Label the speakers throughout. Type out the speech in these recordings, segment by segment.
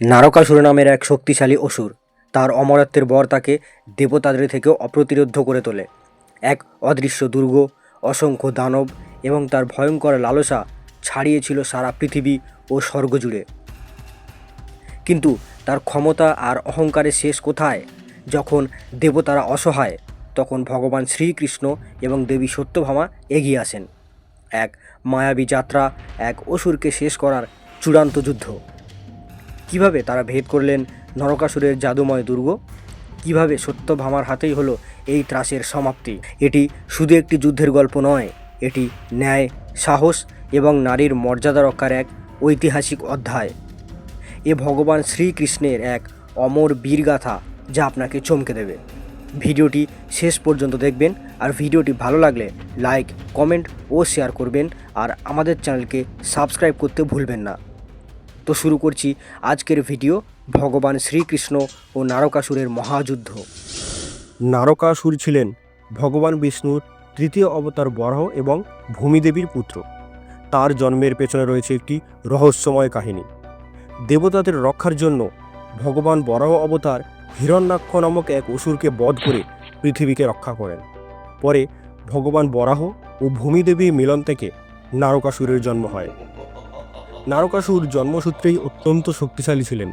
Speaker 1: নারকাসুর নামের এক শক্তিশালী অসুর, তার অমরত্বের বর তাকে দেবতাদের থেকেও অপ্রতিরোধ্য করে তোলে। এক অদৃশ্য দুর্গ, অসংখ্য দানব এবং তার ভয়ঙ্কর লালসা ছাড়িয়েছিল সারা পৃথিবী ও স্বর্গ জুড়ে কিন্তু তার ক্ষমতা আর অহংকারের শেষ কোথায়? যখন দেবতারা অসহায়, তখন ভগবান শ্রীকৃষ্ণ এবং দেবী সত্যভামা এগিয়ে আসেন। এক মায়াবী যাত্রা, এক অসুরকে শেষ করার চূড়ান্ত যুদ্ধ। কীভাবে তারা ভেদ করলেন নরকাসুরের জাদুময় দুর্গ? কীভাবে সত্যভামার হাতেই হলো এই ত্রাসের সমাপ্তি? এটি শুধু একটি যুদ্ধের গল্প নয়, এটি ন্যায়, সাহস এবং নারীর মর্যাদা রক্ষার এক ঐতিহাসিক অধ্যায়। এ ভগবান শ্রীকৃষ্ণের এক অমর বীরগাথা যা আপনাকে চমকে দেবে। ভিডিওটি শেষ পর্যন্ত দেখবেন আর ভিডিওটি ভালো লাগলে লাইক, কমেন্ট ও শেয়ার করবেন আর আমাদের চ্যানেলকে সাবস্ক্রাইব করতে ভুলবেন না। তো শুরু করছি আজকের ভিডিও ভগবান শ্রীকৃষ্ণ ও নারকাসুরের মহাযুদ্ধ।
Speaker 2: নারকাসুর ছিলেন ভগবান বিষ্ণুর তৃতীয় অবতার বরাহ এবং ভূমিদেবীর পুত্র। তার জন্মের পেছনে রয়েছে একটি রহস্যময় কাহিনী। দেবতাদের রক্ষার জন্য ভগবান বরাহ অবতার হিরণ্যাক্ষ নামক এক অসুরকে বধ করে পৃথিবীকে রক্ষা করেন। পরে ভগবান বরাহ ও ভূমিদেবীর মিলন থেকে নারকাসুরের জন্ম হয়। নারকাসুর জন্মসূত্রেই অত্যন্ত শক্তিশালী ছিলেন।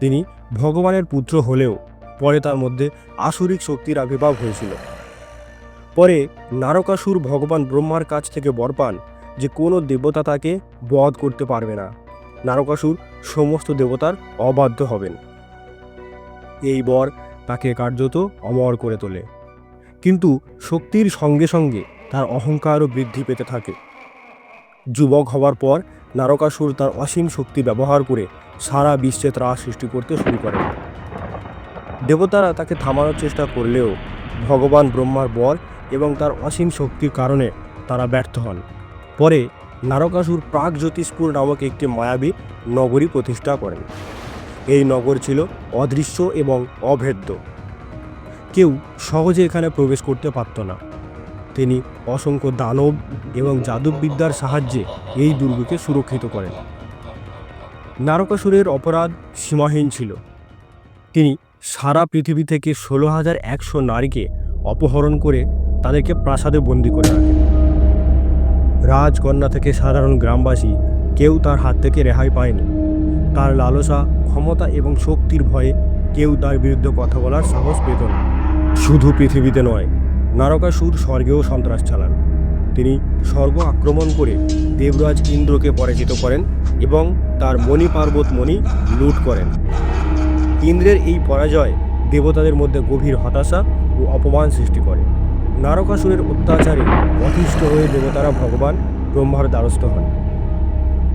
Speaker 2: তিনি ভগবানের পুত্র হলেও পরে তার মধ্যে আসুরিক শক্তির আবির্ভাব হয়েছিল। পরে নারকাসুর ভগবান ব্রহ্মার কাছ থেকে বর পান যে কোনো দেবতা তাকে বধ করতে পারবে না। নারকাসুর সমস্ত দেবতার অবাধ্য হবেন। এই বর তাকে কার্যত অমর করে তোলে। কিন্তু শক্তির সঙ্গে সঙ্গে তার অহংকারও বৃদ্ধি পেতে থাকে। যুবক হওয়ার পর নারকাসুর তার অসীম শক্তি ব্যবহার করে সারা বিশ্বে ত্রাস সৃষ্টি করতে শুরু করেন দেবতারা তাকে থামানোর চেষ্টা করলেও ভগবান ব্রহ্মার বর এবং তার অসীম শক্তির কারণে তারা ব্যর্থ হন। পরে নারকাসুর প্রাক জ্যোতিষপুর নামক একটি মায়াবী নগরী প্রতিষ্ঠা করেন। এই নগর ছিল অদৃশ্য এবং অভেদ্য। কেউ সহজে এখানে প্রবেশ করতে পারত না। তিনি অসংখ্য দানব এবং জাদুবিদ্যার সাহায্যে এই দুর্গকে সুরক্ষিত করেন। নারকাসুরের অপরাধ সীমাহীন ছিল। তিনি সারা পৃথিবী থেকে ষোলো হাজার একশো নারীকে অপহরণ করে তাদেরকে প্রাসাদে বন্দি করে রাখেন রাজকন্যা থেকে সাধারণ গ্রামবাসী কেউ তার হাত থেকে রেহাই পায়নি। তার লালসা, ক্ষমতা এবং শক্তির ভয়ে কেউ তার বিরুদ্ধে কথা বলার সাহস পেত না। শুধু পৃথিবীতে নয় নারকাসুর স্বর্গেও সন্ত্রাস চালান। তিনি স্বর্গ আক্রমণ করে দেবরাজ ইন্দ্রকে পরাজিত করেন এবং তার মণি পার্বত মণি লুট করেন। ইন্দ্রের এই পরাজয় দেবতাদের মধ্যে গভীর হতাশা ও অপমান সৃষ্টি করে। নারকাসুরের অত্যাচারে অতিষ্ঠ হয়ে দেবতারা ভগবান ব্রহ্মার দ্বারস্থ হন।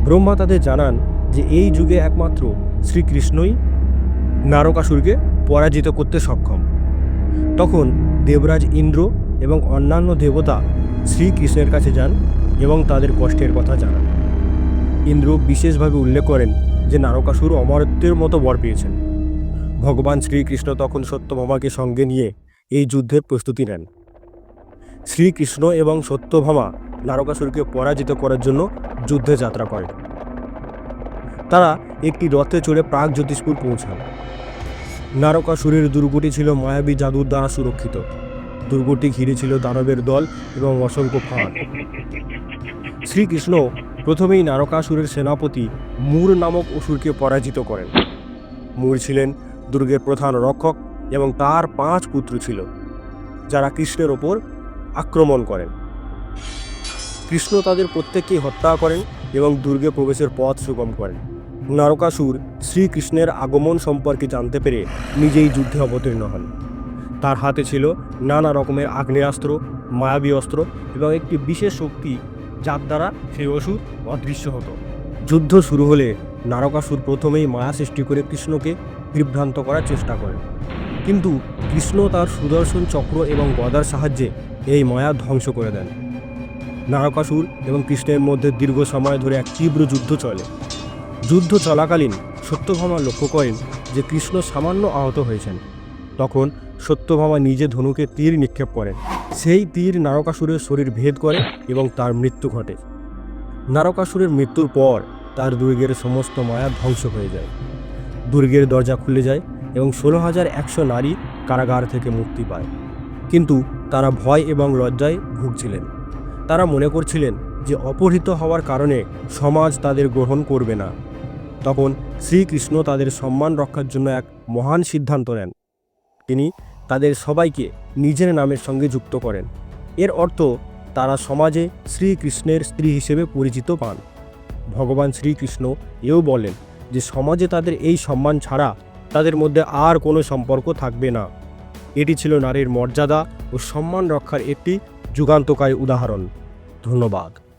Speaker 2: ব্রহ্মা তাদের জানান যে এই যুগে একমাত্র শ্রীকৃষ্ণই নারকাসুরকে পরাজিত করতে সক্ষম। তখন দেবরাজ ইন্দ্র এবং অন্যান্য দেবতা শ্রীকৃষ্ণের কাছে যান এবং তাদের কষ্টের কথা জানান। ইন্দ্র বিশেষভাবে উল্লেখ করেন যে নারকাসুর অমরত্বের মতো বর পেয়েছেন। ভগবান শ্রীকৃষ্ণ তখন সত্যভামাকে সঙ্গে নিয়ে এই যুদ্ধের প্রস্তুতি নেন। শ্রীকৃষ্ণ এবং সত্যভামা নারকাসুরকে পরাজিত করার জন্য যুদ্ধে যাত্রা করেন। তারা একটি রথে চড়ে প্রাগ জ্যোতিষপুর পৌঁছান। নারকাসুরের দুর্গটি ছিল মায়াবী জাদুর দ্বারা সুরক্ষিত। দুর্গটি ঘিরে ছিল দানবের দল এবং অসংখ্য ফাঁদ। শ্রীকৃষ্ণ প্রথমেই নারকাসুরের সেনাপতি মূর নামক অসুরকে পরাজিত করেন। মূর ছিলেন দুর্গের প্রধান রক্ষক এবং তার পাঁচ পুত্র ছিল, যারা কৃষ্ণের ওপর আক্রমণ করেন। কৃষ্ণ তাদের প্রত্যেককেই হত্যা করেন এবং দুর্গে প্রবেশের পথ সুগম করেন। নারকাসুর শ্রীকৃষ্ণের আগমন সম্পর্কে জানতে পেরে নিজেই যুদ্ধে অবতীর্ণ হন। তার হাতে ছিল নানা রকমের আগ্নেয়াস্ত্র, মায়াবী অস্ত্র এবং একটি বিশেষ শক্তি যার দ্বারা সেই অসুর অদৃশ্য হতো। যুদ্ধ শুরু হলে নারকাসুর প্রথমেই মায়া সৃষ্টি করে কৃষ্ণকে বিভ্রান্ত করার চেষ্টা করেন। কিন্তু কৃষ্ণ তার সুদর্শন চক্র এবং গদার সাহায্যে এই মায়া ধ্বংস করে দেন। নারকাসুর এবং কৃষ্ণের মধ্যে দীর্ঘ সময় ধরে এক তীব্র যুদ্ধ চলে। যুদ্ধ চলাকালীন সত্যভামা লক্ষ্য করেন যে কৃষ্ণ সামান্য আহত হয়েছেন। তখন সত্যভামা নিজে ধনুকে তীর নিক্ষেপ করেন। সেই তীর নারকাসুরের শরীর ভেদ করে এবং তার মৃত্যু ঘটে। নারকাসুরের মৃত্যুর পর তার দুর্গের সমস্ত মায়া ধ্বংস হয়ে যায়। দুর্গের দরজা খুলে যায় এবং ষোলো হাজার একশো নারী কারাগার থেকে মুক্তি পায়। কিন্তু তারা ভয় এবং লজ্জায় ভুগছিলেন। তারা মনে করছিলেন যে অপহৃত হওয়ার কারণে সমাজ তাদের গ্রহণ করবে না। তখন শ্রীকৃষ্ণ তাদের সম্মান রক্ষার জন্য এক মহান সিদ্ধান্ত নেন। তিনি তাদের সবাইকে নিজের নামের সঙ্গে যুক্ত করেন। এর অর্থ, তারা সমাজে শ্রীকৃষ্ণের স্ত্রী হিসেবে পরিচিত পান। ভগবান শ্রীকৃষ্ণ এও বলেন যে, সমাজে তাদের এই সম্মান ছাড়া তাদের মধ্যে আর কোনো সম্পর্ক থাকবে না। এটি ছিল নারীর মর্যাদা ও সম্মান রক্ষার একটি যুগান্তকারী উদাহরণ। ধন্যবাদ।